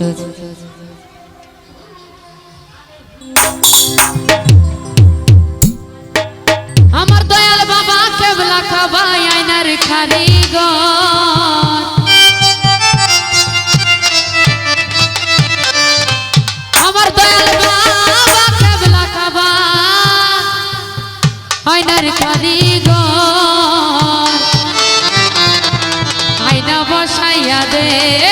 রোজ। আমার দয়াল বাবা কেবলা খাবাই আয়নার কারিগর আমার দয়াল বাবা কেবলা খাবা আয়নার আয়না é